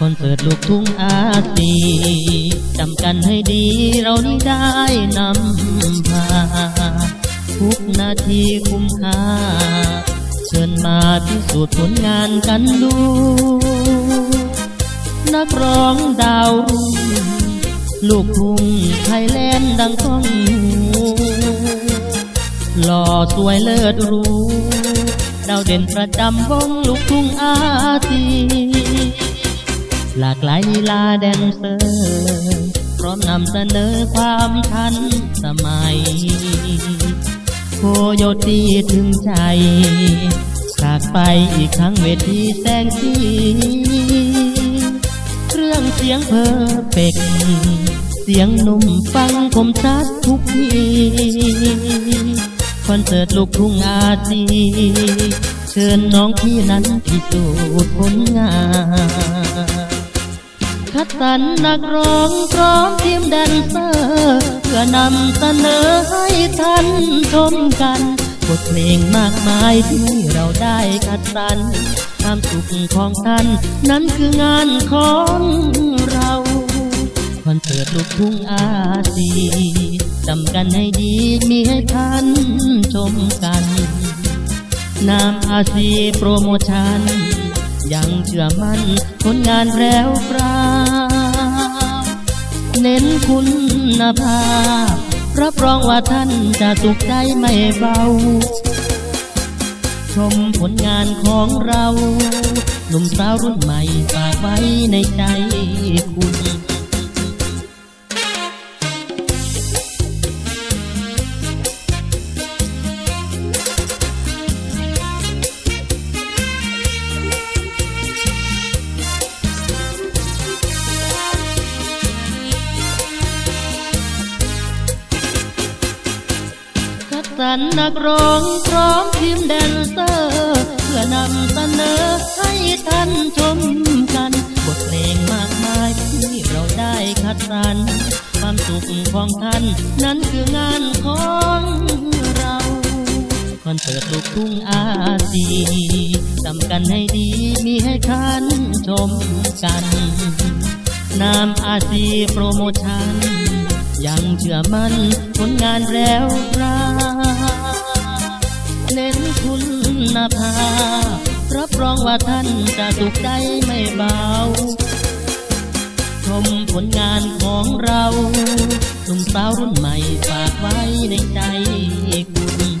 สิร์ตลูกทุ่งอาซีจำกันให้ดีเรานี่ได้นำพา ทุกนาทีคุ้มค่า เชิญมาพิสูจน์ผลงานกันดู นักร้องดาวรุ่งลูกทุ่งไทยแลนด์ดังต้องหูหล่อสวยเลิศรู้ ดาวเด่นประจำวงลูกทุ่งอาที หลากหลายลีลาแดนเซอร์พร้อมนำเสนอความทันสมัย โคโยตีถึงใจฉากไปอีกครั้งเวทีแสงสีเครื่องเสียงเพอร์เฟกต์เสียงหนุ่มฟังคมชัดทุกทีคอนเสิร์ตลูกทุ่งอาซีเชิญน้องพี่นั้นพิสูจน์ผลงาน คัดสรรนักร้องพร้อมทีมแดนเซอร์เพื่อนำเสนอให้ท่านชมกันบทเพลงมากมายที่เราได้คัดสรรความสุขของท่าน นั้นคืองานของเราคอนเสิร์ตลูกทุ่งอาซีจำกันให้ดีมีให้ท่านชมกันนามอาซีโปรโมชั่น ยังเชื่อมั่นผลงานแล้วปรา เน้นคุณภาพ รับรองว่าท่านจะสุขใจไม่เบา ชมผลงานของเรา หนุ่มสาวรุ่นใหม่ฝากไว้ในใจคุณ สรรนักร้องพร้อมทีมแดนเซอร์เพื่อนำเสนอให้ท่านชมกันบทเพลงมากมายที่เราได้คัดสรรความสุขของท่านนั้นคืองานของเราคอนเสิร์ตลูกทุ่งอาซีจำกันให้ดีมีให้ท่านชมกัน นามอาซีโปรโมชั่น ยังเชื่อมั่นผลงานแล้วราเน้นคุณภาพรับรองว่าท่านจะสุขใจไม่เบา ชมผลงานของเราหนุ่มสาวรุ่นใหม่ฝากไว้ในใจคุณ